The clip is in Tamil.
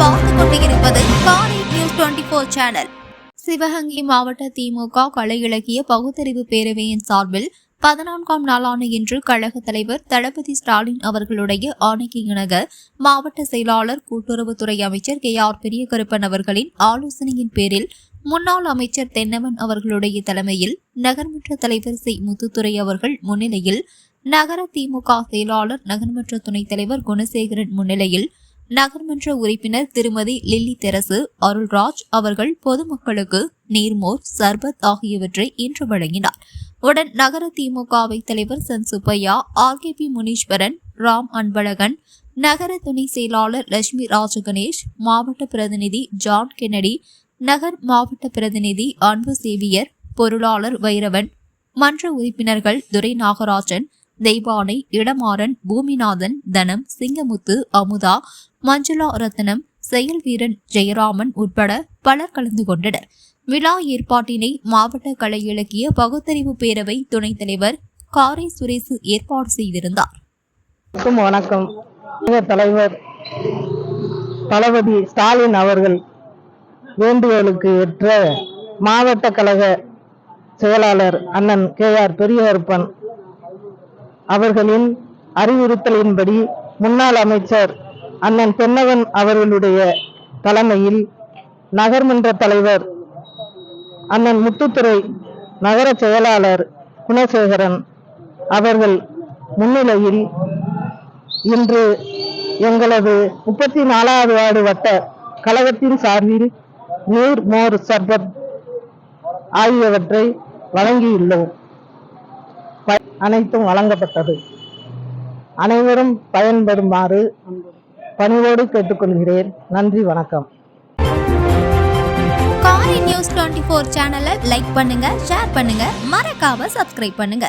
பார்த்து கொண்டிருப்பது news twenty four channel. Sivaganga மாவட்ட திமுக கலை இலக்கிய பகுத்தறிவு பேரவையின் சார்பில் பதினான்காம் நாளான இன்று கழக தலைவர் தளபதி ஸ்டாலின் அவர்களுடைய ஆணைக்கு இணங்க மாவட்ட செயலாளர் கூட்டுறவுத்துறை அமைச்சர் கே. ஆர். பெரியகருப்பன் அவர்களின் ஆலோசனையின் பேரில் முன்னாள் அமைச்சர் தென்னவன் அவர்களுடைய தலைமையில் நகர்மன்ற தலைவர் சி. முத்துத்துறை அவர்கள் முன்னிலையில் நகர திமுக செயலாளர் நகர்மன்ற துணைத் தலைவர் குணசேகரன் முன்னிலையில் நகர்மன்ற உறுப்பினர் திருமதி லில்லி தெரசு அருள்ராஜ் அவர்கள் பொதுமக்களுக்கு நீர்மோர் சர்பத் ஆகியவற்றை இன்று வழங்கினார். உடன் நகர திமுகவை தலைவர் சன் சுப்பையா ஆர்கேபி முனீஸ்வரன் ராம் அன்பழகன் நகர துணை செயலாளர் லட்சுமி ராஜகணேஷ் மாவட்ட பிரதிநிதி ஜான் கென்னடி நகர் மாவட்ட பிரதிநிதி அன்பு சேவியர் பொருளாளர் வைரவன் மன்ற உறுப்பினர்கள் துரை நாகராஜன் தெய்வானை இடமாறன் பூமிநாதன் தனம் சிங்கமுத்து அமுதா மஞ்சுளா ரத்னம் செயல் வீரன் ஜெயராமன் உட்பட பலர் கலந்து கொண்டனர். விழா ஏற்பாட்டினை மாவட்ட கலை இலக்கிய பகுத்தறிவு பேரவை துணைத் தலைவர் காரை சுரேசு ஏற்பாடு செய்திருந்தார். வணக்கம் தலைவர் தளபதி ஸ்டாலின் அவர்கள் வேண்டுகோளுக்கு ஏற்ற மாவட்ட கழக செயலாளர் அண்ணன் கே ஆர் பெரியகருப்பன் அவர்களின் அறிவுறுத்தலின்படி முன்னாள் அமைச்சர் அண்ணன் தென்னவன் அவர்களுடைய தலைமையில் நகர்மன்ற தலைவர் அண்ணன் முத்துத்துறை நகர செயலாளர் குணசேகரன் அவர்கள் முன்னிலையில் இன்று எங்களது முப்பத்தி நாலாவது வார்டு வட்ட கழகத்தின் சார்பில் நீர் மோர் சர்பத் ஆகியவற்றை வழங்கியுள்ளோம். அனைத்தும் வழங்கப்பட்டது. அனைவரும் பயன்பெறுமாறு பணிவோடு கேட்டுக்கொள்கிறேன். நன்றி வணக்கம். காரி நியூஸ் டுவெண்ட்டி ஃபோர் சேனலை லைக் பண்ணுங்க ஷேர் பண்ணுங்க மறக்காம சப்ஸ்கிரைப் பண்ணுங்க.